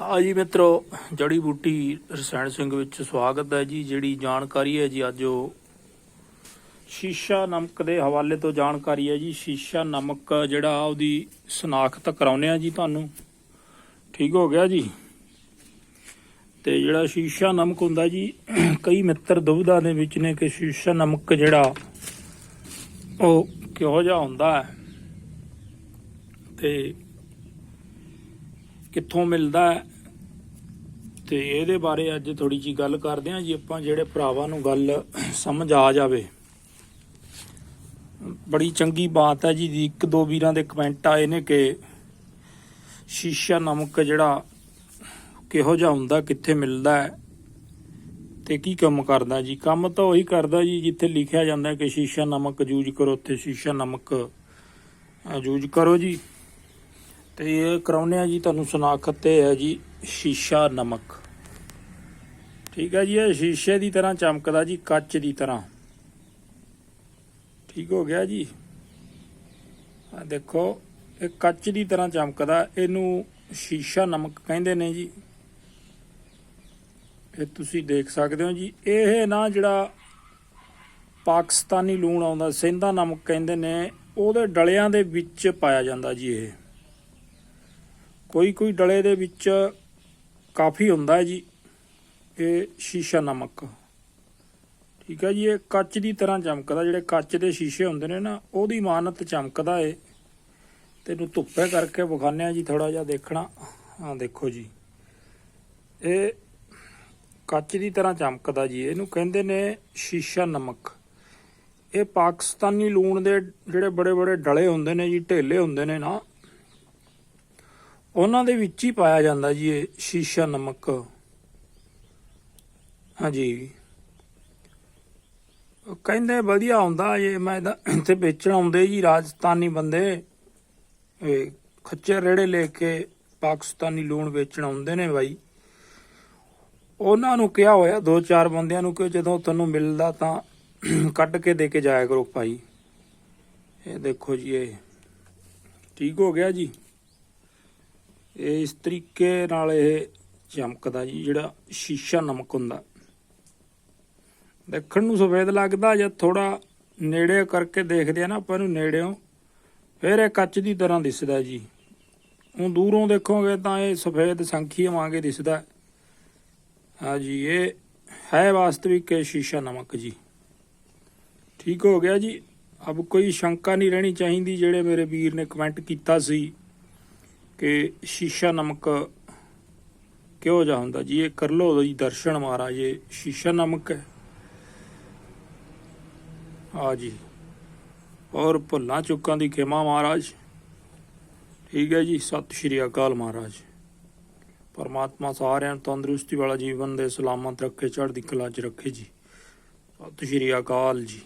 ਹਾਂ ਜੀ ਮਿੱਤਰੋ, ਜੜੀ ਬੂਟੀ ਰਸਾਇਣ ਸਿੰਘ ਵਿੱਚ ਸਵਾਗਤ ਹੈ ਜੀ, ਜਿਹੜੀ ਜਾਣਕਾਰੀ ਹੈ ਜੀ ਅੱਜ ਉਹ ਸ਼ੀਸ਼ਾ ਨਮਕ ਦੇ ਹਵਾਲੇ ਤੋਂ ਜਾਣਕਾਰੀ ਹੈ ਜੀ, ਸ਼ੀਸ਼ਾ ਨਮਕ ਜਿਹੜਾ ਉਹਦੀ ਸਨਾਖਤ ਕਰਾਉਨੇ ਆ ਜੀ ਤੁਹਾਨੂੰ। ਠੀਕ ਹੋ ਗਿਆ ਜੀ? ਤੇ ਜਿਹੜਾ ਸ਼ੀਸ਼ਾ ਨਮਕ ਹੁੰਦਾ ਜੀ, ਕਈ ਮਿੱਤਰ ਦੁਬਿਧਾ ਦੇ ਵਿੱਚ ਨੇ ਕਿ ਸ਼ੀਸ਼ਾ ਨਮਕ ਜਿਹੜਾ ਉਹ ਕਿਹੋ ਜਿਹਾ ਹੁੰਦਾ ਹੈ। ਤੇ ਕਿੱਥੋਂ ਮਿਲਦਾ ਹੈ? ਤੇ ਇਹਦੇ ਬਾਰੇ ਅੱਜ ਥੋੜੀ ਜੀ ਗੱਲ ਕਰਦੇ ਹਾਂ ਜੀ, ਆਪਾਂ ਜਿਹੜੇ ਭਰਾਵਾਂ ਨੂੰ ਗੱਲ ਸਮਝ ਆ ਜਾਵੇ। ਬੜੀ ਚੰਗੀ ਬਾਤ ਹੈ ਜੀ ਦੀ ਇੱਕ ਦੋ ਵੀਰਾਂ ਦੇ ਕਮੈਂਟ ਆਏ ਨੇ ਕਿ ਸ਼ੀਸ਼ਾ ਨਮਕ ਜਿਹੜਾ ਕਿਹੋ ਜਿਹਾ ਹੁੰਦਾ, ਕਿੱਥੇ ਮਿਲਦਾ ਹੈ ਤੇ ਕੀ ਕੰਮ ਕਰਦਾ ਜੀ? ਕੰਮ ਤਾਂ ਉਹੀ ਕਰਦਾ ਜੀ, ਜਿੱਥੇ ਲਿਖਿਆ ਜਾਂਦਾ ਕਿ ਸ਼ੀਸ਼ਾ ਨਮਕ ਯੂਜ਼ ਕਰੋ, ਉੱਥੇ ਸ਼ੀਸ਼ਾ ਨਮਕ ਯੂਜ਼ ਕਰੋ ਜੀ। ਤੇ ਇਹ ਕਰਾਉਨੇ ਆ ਜੀ ਤੁਹਾਨੂੰ ਸਨਾਖਤ ਤੇ ਹੈ ਜੀ ਸ਼ੀਸ਼ਾ ਨਮਕ। ਠੀਕ ਹੈ ਜੀ, ਇਹ ਸ਼ੀਸ਼ੇ ਦੀ ਤਰ੍ਹਾਂ ਚਮਕਦਾ ਜੀ, ਕੱਚ ਦੀ ਤਰ੍ਹਾਂ। ਠੀਕ ਹੋ ਗਿਆ ਜੀ। ਆ ਦੇਖੋ, ਇਹ ਕੱਚ ਦੀ ਤਰ੍ਹਾਂ ਚਮਕਦਾ, ਇਹਨੂੰ ਸ਼ੀਸ਼ਾ ਨਮਕ ਕਹਿੰਦੇ ਨੇ ਜੀ। ਇਹ ਤੁਸੀਂ ਦੇਖ ਸਕਦੇ ਹੋ ਜੀ, ਇਹ ਨਾ ਜਿਹੜਾ ਪਾਕਿਸਤਾਨੀ ਲੂਣ ਆਉਂਦਾ, ਸਿੰਧਾ ਨਮਕ ਕਹਿੰਦੇ ਨੇ, ਉਹਦੇ ਡਲਿਆਂ ਦੇ ਵਿੱਚ ਪਾਇਆ ਜਾਂਦਾ ਜੀ ਇਹ। ਕੋਈ ਕੋਈ ਡਲੇ ਦੇ ਵਿੱਚ ਕਾਫੀ ਹੁੰਦਾ ਹੈ ਜੀ, ਇਹ ਸ਼ੀਸ਼ਾ ਨਮਕ। ਠੀਕ ਹੈ ਜੀ, ਇਹ ਕੱਚ ਦੀ ਤਰ੍ਹਾਂ ਚਮਕਦਾ, ਜਿਹੜੇ ਕੱਚ ਦੇ ਸ਼ੀਸ਼ੇ ਹੁੰਦੇ ਨੇ ਨਾ, ਉਹਦੀ ਮਾਨਤ ਚਮਕਦਾ ਏ। ਤੈਨੂੰ ਧੁੱਪੇ ਕਰਕੇ ਵਿਖਾਉਂਦੇ ਆ ਜੀ ਥੋੜਾ ਜਿਹਾ ਦੇਖਣਾ। ਹਾਂ ਦੇਖੋ ਜੀ, ਇਹ ਕੱਚ ਦੀ ਤਰ੍ਹਾਂ ਚਮਕਦਾ ਜੀ, ਇਹਨੂੰ ਕਹਿੰਦੇ ਨੇ ਸ਼ੀਸ਼ਾ ਨਮਕ। ਇਹ ਪਾਕਿਸਤਾਨੀ ਲੂਣ ਦੇ ਜਿਹੜੇ ਬੜੇ ਬੜੇ ਡਲੇ ਹੁੰਦੇ ਨੇ ਜੀ, ਢੇਲੇ ਹੁੰਦੇ ਨੇ ਨਾ ਉਹਨਾਂ ਦੇ ਵਿੱਚ ਹੀ ਪਾਇਆ ਜਾਂਦਾ ਜੀ ਇਹ ਸ਼ੀਸ਼ਾ ਨਮਕ। ਹਾਂਜੀ। ਕਹਿੰਦੇ ਵਧੀਆ ਹੁੰਦਾ ਇਹ ਮੈਂ ਇੱਥੇ ਵੇਚਣ ਆਉਂਦੇ ਜੀ ਰਾਜਸਥਾਨੀ ਬੰਦੇ। ਇਹ ਖੱਚੇ ਰੇੜੇ ਲੈ ਕੇ ਪਾਕਿਸਤਾਨੀ ਲੂਣ ਵੇਚਣ ਆਉਂਦੇ ਨੇ ਬਾਈ। ਉਹਨਾਂ ਨੂੰ ਕਿਹਾ ਹੋਇਆ, ਦੋ ਚਾਰ ਬੰਦਿਆਂ ਨੂੰ ਕਿ ਜਦੋਂ ਤੁਹਾਨੂੰ ਮਿਲਦਾ ਤਾਂ ਕੱਢ ਕੇ ਦੇ ਕੇ ਜਾਇਆ ਕਰੋ ਭਾਈ। ਇਹ ਦੇਖੋ ਜੀ ਇਹ। ਠੀਕ ਹੋ ਗਿਆ ਜੀ। ਇਸ ਤਰੀਕੇ ਨਾਲ ਇਹ ਚਮਕਦਾ ਜੀ, ਜਿਹੜਾ ਸ਼ੀਸ਼ਾ ਨਮਕ ਹੁੰਦਾ। ਦੇਖਣ ਨੂੰ ਸਫੇਦ ਲੱਗਦਾ, ਜਾਂ ਥੋੜਾ ਨੇੜੇ ਕਰਕੇ ਦੇਖਦੇ ਆ ਨਾ ਆਪਾਂ ਨੂੰ ਨੇੜਿਓਂ, ਫਿਰ ਇਹ ਕੱਚ ਦੀ ਤਰ੍ਹਾਂ ਦਿਸਦਾ ਜੀ। ਉਹ ਦੂਰੋਂ ਦੇਖੋਗੇ ਤਾਂ ਇਹ ਸਫੇਦ ਸੰਖੀ ਵਾਂਗੇ ਦਿਸਦਾ। ਹਾਂ ਜੀ, ਇਹ ਹੈ ਵਾਸਤਵਿਕ ਸ਼ੀਸ਼ਾ ਨਮਕ ਜੀ। ਠੀਕ ਹੋ ਗਿਆ ਜੀ। ਅਬ ਕੋਈ ਸ਼ੰਕਾ ਨਹੀਂ ਰਹਿਣੀ ਚਾਹੀਦੀ, ਜਿਹੜੇ ਮੇਰੇ ਵੀਰ ਨੇ ਕਮੈਂਟ ਕੀਤਾ ਸੀ। ਕਿ ਸ਼ੀਸ਼ਾ ਨਮਕ ਕਿਹੋ ਜਿਹਾ ਹੁੰਦਾ ਜੀ? ਇਹ ਕਰ ਲੋ ਜੀ ਦਰਸ਼ਨ ਮਹਾਰਾਜ, ਇਹ ਸ਼ੀਸ਼ਾ ਨਮਕ ਹੈ। ਆ ਜੀ। ਔਰ ਭੁੱਲਾਂ ਚੁੱਕਾਂ ਦੀ ਖਿਮਾ ਮਹਾਰਾਜ। ਠੀਕ ਹੈ ਜੀ, ਸਤਿ ਸ਼੍ਰੀ ਅਕਾਲ ਮਹਾਰਾਜ। ਪਰਮਾਤਮਾ ਸਾਰਿਆਂ ਨੂੰ ਤੰਦਰੁਸਤੀ ਵਾਲਾ ਜੀਵਨ ਦੇ ਸਲਾਮਤ ਰੱਖੇ, ਚੜ੍ਹਦੀ ਕਲਾ 'ਚ ਰੱਖੇ ਜੀ। ਸਤਿ ਸ਼੍ਰੀ ਅਕਾਲ ਜੀ।